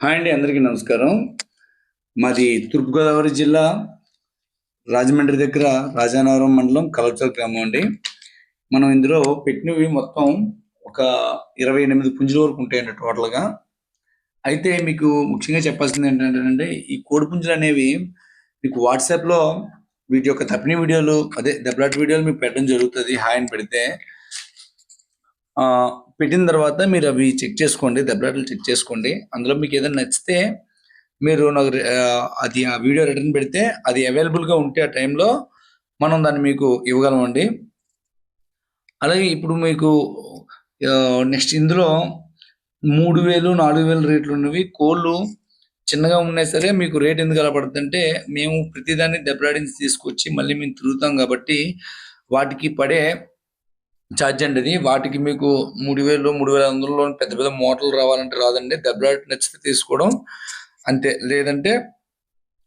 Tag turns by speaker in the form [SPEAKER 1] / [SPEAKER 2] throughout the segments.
[SPEAKER 1] Hi అండి అందరికీ నమస్కారం. మాది తూర్పుగోదావరి జిల్లా రాజమండ్రి దగ్గర రాజానగరం మండలం కలచల్ గ్రామం అండి. మనం ఇందులో పెట్టినవి మొత్తం ఒక ఇరవై ఎనిమిది పుంజుల వరకు ఉంటాయండి టోటల్గా. అయితే మీకు ముఖ్యంగా చెప్పాల్సింది ఏంటంటే ఈ కోడి పుంజులు అనేవి మీకు వాట్సాప్లో వీటి యొక్క తప్పిన వీడియోలు అదే దెబ్బలాట వీడియోలు మీకు పెట్టడం జరుగుతుంది హాయ్ అని పెడితే. పెట్టిన తర్వాత మీరు అవి చెక్ చేసుకోండి దెబ్బలాటలు చెక్ చేసుకోండి. అందులో మీకు ఏదైనా నచ్చితే మీరు నాకు అది ఆ వీడియో రిటర్న్ పెడితే అది అవైలబుల్గా ఉంటే ఆ టైంలో మనం దాన్ని మీకు ఇవ్వగలమండి. అలాగే ఇప్పుడు మీకు నెక్స్ట్ ఇందులో మూడు వేలు నాలుగు వేలు రేట్లు ఉన్నవి కోళ్ళు చిన్నగా ఉన్నా సరే మీకు రేట్ ఎందుకు అలా పడుతుందంటే మేము ప్రతిదాన్ని దెబ్బలాడించి తీసుకొచ్చి మళ్ళీ మేము తిరుగుతాం కాబట్టి వాటికి పడే ఛార్జ్ అండి అది వాటికి మీకు మూడు వేలు మూడు వేల వందలలో పెద్ద పెద్ద మోటార్లు రావాలంటే రాదండి. దెబ్బలాట నచ్చితే తీసుకోవడం. అంతే. లేదంటే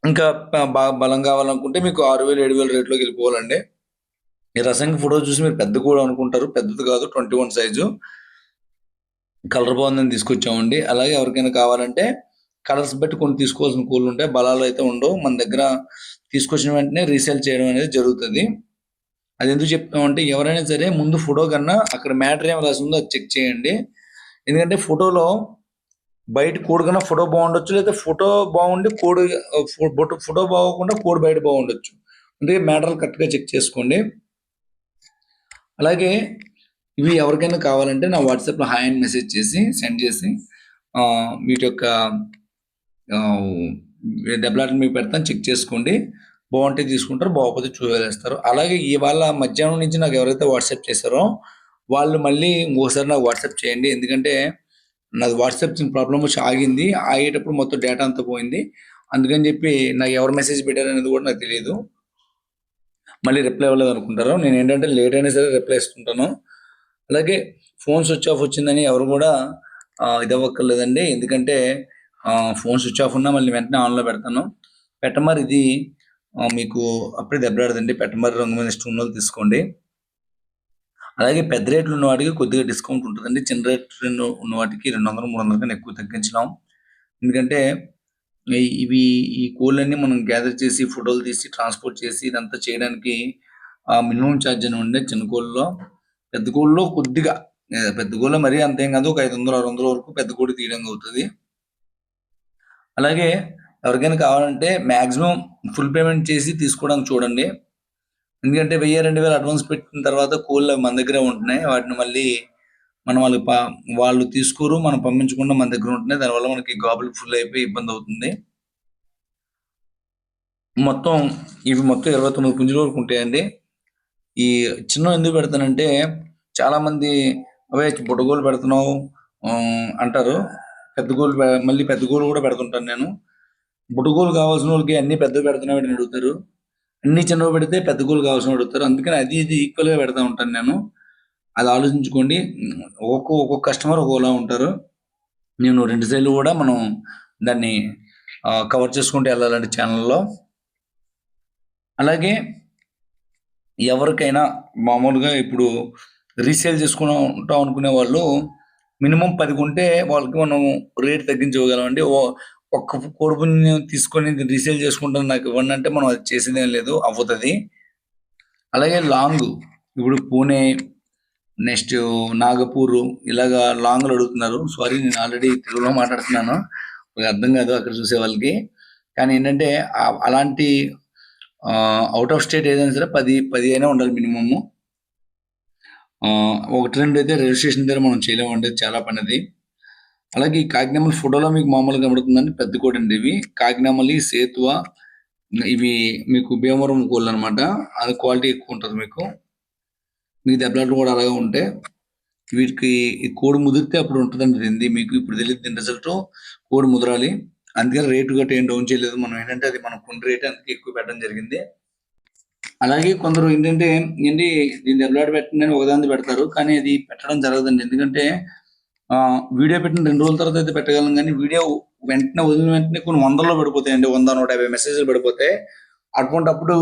[SPEAKER 1] ఇంకా బాగా బలం కావాలనుకుంటే మీకు ఆరు వేలు ఏడు వేలు రేట్లోకి వెళ్ళిపోవాలండి. ఈ రసంగి ఫోటో చూసి మీరు పెద్ద కూడా అనుకుంటారు. పెద్దది కాదు ట్వంటీ వన్ సైజు. కలర్ బాగుందని తీసుకొచ్చామండి. అలాగే ఎవరికైనా కావాలంటే కలర్స్ బట్టి కొన్ని తీసుకోవాల్సిన కోళ్ళు ఉంటాయి బలాలు అయితే ఉండవు. మన దగ్గర తీసుకొచ్చిన వెంటనే రీసేల్ చేయడం అనేది జరుగుతుంది. అది ఎందుకు చెప్తామంటే ఎవరైనా సరే ముందు ఫోటో కన్నా అక్కడ మ్యాటర్ ఏం రాసి ఉందో అది చెక్ చేయండి. ఎందుకంటే ఫోటోలో బయట కోడి కన్నా ఫోటో బాగుండొచ్చు లేదా ఫోటో బాగుండి కోడి ఫోటో ఫోటో బాగోకుండా కోడి బయట బాగుండొచ్చు. అందుకే మ్యాటర్ కరెక్ట్గా చెక్ చేసుకోండి. అలాగే ఇవి ఎవరికైనా కావాలంటే నా వాట్సాప్లో హాయ్ అని మెసేజ్ చేసి సెండ్ చేసి వీటి యొక్క ఆ, మీకు పెడతాను చెక్ చేసుకోండి. బాగుంటే తీసుకుంటారు బాగోకపోతే చూసేస్తారు అలాగే ఇవాళ మధ్యాహ్నం నుంచి నాకు ఎవరైతే వాట్సాప్ చేశారో వాళ్ళు మళ్ళీ ఇంకోసారి నాకు వాట్సాప్ చేయండి. ఎందుకంటే నాది వాట్సాప్ ప్రాబ్లం వచ్చి ఆగింది. ఆగేటప్పుడు మొత్తం డేటా అంతా పోయింది. అందుకని చెప్పి నాకు ఎవరు మెసేజ్ పెట్టారు అనేది కూడా నాకు తెలియదు మళ్ళీ రిప్లై ఇవ్వలేదు అనుకుంటారు. నేను ఏంటంటే లేట్ అయినా సరే రిప్లై ఇస్తుంటాను. అలాగే ఫోన్ స్విచ్ ఆఫ్ వచ్చిందని ఎవరు కూడా ఇది అవ్వక్కర్లేదండి ఎందుకంటే ఫోన్ స్విచ్ ఆఫ్ ఉన్నా మళ్ళీ వెంటనే ఆన్లో పెడతాను. పెట్టమరి ఇది మీకు అప్పుడే దెబ్బలాడదండి పెట్టమర్రి రంగు మీద ఇష్టం ఉన్న తీసుకోండి. అలాగే పెద్ద రేట్లు ఉన్న వాటికి కొద్దిగా డిస్కౌంట్ ఉంటుందండి. చిన్న రేట్లు ఉన్న వాటికి రెండు వందలు మూడు వందల కన్నా ఎక్కువ తగ్గించినాం ఎందుకంటే ఇవి ఈ కోళ్ళన్నీ మనం గ్యాదర్ చేసి ఫోటోలు తీసి ట్రాన్స్పోర్ట్ చేసి ఇదంతా చేయడానికి ఆ మినిమం ఛార్జ్ అని ఉండే చిన్న కోళ్ళలో. పెద్ద కోళ్ళలో కొద్దిగా పెద్ద కోళ్ళ మరీ అంతేం కాదు. ఒక ఐదు వందలు ఆరు వందల వరకు పెద్ద కోడి తీయడం అవుతుంది. అలాగే ఎవరికైనా కావాలంటే మాక్సిమం ఫుల్ పేమెంట్ చేసి తీసుకోవడానికి చూడండి. ఎందుకంటే వెయ్యి రెండు వేలు అడ్వాన్స్ పెట్టిన తర్వాత కోళ్ళు మన దగ్గరే ఉంటున్నాయి. వాటిని మళ్ళీ మనం వాళ్ళు పా వాళ్ళు తీసుకోరు మనం పంపించకుండా మన దగ్గర ఉంటున్నాయి. దానివల్ల మనకి గాబులు ఫుల్ అయిపోయి ఇబ్బంది అవుతుంది. మొత్తం ఇవి మొత్తం ఇరవై తొమ్మిది పుంజుల వరకు ఉంటాయండి. ఈ చిన్న ఎందుకు పెడతానంటే చాలా మంది అవే బుట్టగోలు పెడుతున్నావు అంటారు. పెద్ద గోలు మళ్ళీ పెద్ద గోలు కూడా పెడుతుంటాను నేను. బుట్టగోలు కావాల్సిన వాళ్ళకి అన్ని పెద్దవి పెడుతున్నావు అని అడుగుతారు. అన్ని చిన్నవి పెడితే పెద్ద గోలు కావాల్సిన అడుగుతారు. అందుకని అది ఇది ఈక్వల్గా పెడతా ఉంటాను నేను. అది ఆలోచించుకోండి. ఒక్కొక్క ఒక్కొక్క కస్టమర్ ఒక్కోలా ఉంటారు. నేను రెండు సైడ్లు కూడా మనం దాన్ని కవర్ చేసుకుంటూ వెళ్ళాలంటే ఛానల్లో అలాగే ఎవరికైనా మామూలుగా ఇప్పుడు రీసేల్ ఉంటాం అనుకునే వాళ్ళు మినిమం పది కొంటే వాళ్ళకి మనం రేట్ తగ్గించగలం అండి ఒక్క కోడిపుని తీసుకొని రీసేల్ చేసుకుంటాను నాకు ఇవ్వండి అంటే మనం అది చేసేదేం లేదు అవుతుంది అలాగే లాంగ్ ఇప్పుడు పూణే నెక్స్ట్ నాగపూర్ ఇలాగా లాంగ్లు అడుగుతున్నారు. సారీ నేను ఆల్రెడీ తెలుగులో మాట్లాడుతున్నాను. అర్థం కాదు అక్కడ చూసే వాళ్ళకి. కానీ ఏంటంటే అలాంటి అవుట్ ఆఫ్ స్టేట్ ఏదైనా సరే పది పది అయినా ఉండాలి మినిమము ఒకటి రెండు అయితే రిజిస్ట్రేషన్ దగ్గర మనం చేయలేమండి చాలా పనిది అలాగే ఈ కాకినామల ఫోటోలో మీకు మామూలుగా కనబడుతుందండి పెద్ద కోడి అండి ఇవి. కాకినామలి సేతువ ఇవి మీకు భీమవరం కోళ్ళు అనమాట అది క్వాలిటీ ఎక్కువ ఉంటుంది మీకు. మీ దెబ్బలాట్లు కూడా అలాగే ఉంటాయి వీటికి ఈ కోడి ముదిరితే అప్పుడు ఉంటుందండి తింది మీకు ఇప్పుడు తెలియదు దీని రిజల్ట్ కోడి ముదరాలి. అందుకని రేటు గట్రా ఏం డౌన్ చేయలేదు. మనం ఏంటంటే అది మనం కొన్ని రేట్ అందుకే ఎక్కువ పెట్టడం జరిగింది. అలాగే కొందరు ఏంటంటే ఏంటి దీన్ని దెబ్బలాట పెట్టండి ఒకదాన్ని పెడతారు. కానీ అది పెట్టడం జరగదండి. ఎందుకంటే వీడియో పెట్టిన రెండు రోజుల తర్వాత అయితే పెట్టగలం కానీ వీడియో వెంటనే వదిలిన వెంటనే కొన్ని వందల్లో పడిపోతాయండి వంద నూట యాభై మెసేజ్లు పడిపోతాయి అటువంటప్పుడు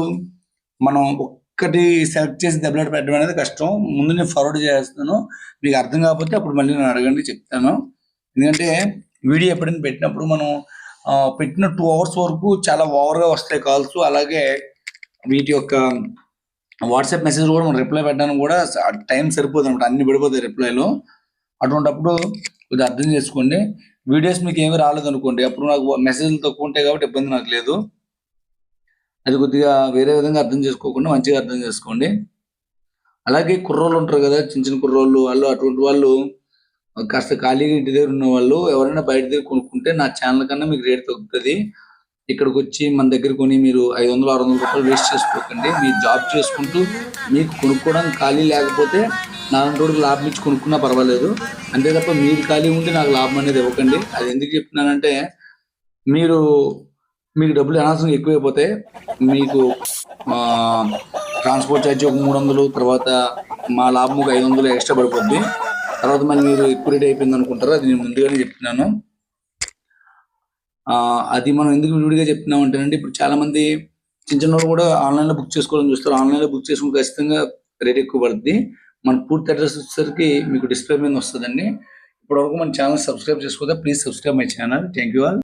[SPEAKER 1] మనం ఒక్కటి సెలెక్ట్ చేసి దెబ్బలాట పెట్టడం అనేది కష్టం. ముందు నేను ఫార్వర్డ్ చేస్తాను. మీకు అర్థం కాకపోతే అప్పుడు మళ్ళీ నేను అడగండి చెప్తాను. ఎందుకంటే వీడియో ఎప్పుడైనా పెట్టినప్పుడు మనం ఆ, పెట్టిన టూ అవర్స్ వరకు చాలా ఓవర్గా వస్తాయి కాల్స్ అలాగే వీటి యొక్క వాట్సాప్ మెసేజ్ కూడా మనం రిప్లై పెట్టడానికి కూడా టైం సరిపోదు అనమాట అన్ని పడిపోతాయి రిప్లైలో అటువంటిప్పుడు కొద్దిగా అర్థం చేసుకోండి. వీడియోస్ మీకు ఏమీ రాలేదు అనుకోండి. అప్పుడు నాకు మెసేజ్లు తక్కువ ఉంటాయి కాబట్టి ఇబ్బంది నాకు లేదు. అది కొద్దిగా వేరే విధంగా అర్థం చేసుకోకుండా మంచిగా అర్థం చేసుకోండి. అలాగే కుర్రోళ్ళు ఉంటారు కదా చిన్న చిన్న కుర్రోళ్ళు వాళ్ళు అటువంటి వాళ్ళు కాస్త ఖాళీగా ఇంటి దగ్గర ఉన్న వాళ్ళు ఎవరైనా బయట దగ్గర కొనుక్కుంటే నా ఛానల్ కన్నా మీకు రేట్ తగ్గుతుంది. ఇక్కడికి వచ్చి మన దగ్గర కొని మీరు ఐదు వందలు ఆరు వందల రూపాయలు వేస్ట్ చేసుకోకండి. మీరు జాబ్ చేసుకుంటూ మీకు కొనుక్కోవడానికి ఖాళీ లేకపోతే నాలుగు రోజులు లాభం ఇచ్చి కొనుక్కున్నా పర్వాలేదు. అంతే తప్ప మీరు ఖాళీ ఉంటే నాకు లాభం అనేది ఇవ్వకండి. అది ఎందుకు చెప్తున్నానంటే మీరు మీకు డబ్బులు అనవసరం ఎక్కువైపోతాయి మీకు ట్రాన్స్పోర్ట్ ఛార్జ్ ఒక మూడు వందలు తర్వాత మా లాభం ఒక ఐదు వందలు ఎక్స్ట్రా పడిపోద్ది. తర్వాత మళ్ళీ మీరు ఎక్కువ రేట్ అయిపోయింది అనుకుంటారు. అది నేను ముందుగానే చెప్తున్నాను. అది మనం ఎందుకు విడిగా చెప్తున్నాం అంటేనండి ఇప్పుడు చాలా మంది చిన్న చిన్న వాళ్ళు కూడా ఆన్లైన్లో బుక్ చేసుకోవాలని చూస్తారు. ఆన్లైన్లో బుక్ చేసుకుని ఖచ్చితంగా రేట్ ఎక్కువ పడుతుంది మన పూర్తి అడ్రస్ వచ్చేసరికి మీకు డిస్ప్లే మీద వస్తుందండి. ఇప్పటివరకు మన channel subscribe చేసుకోదా please subscribe my channel. Thank you all.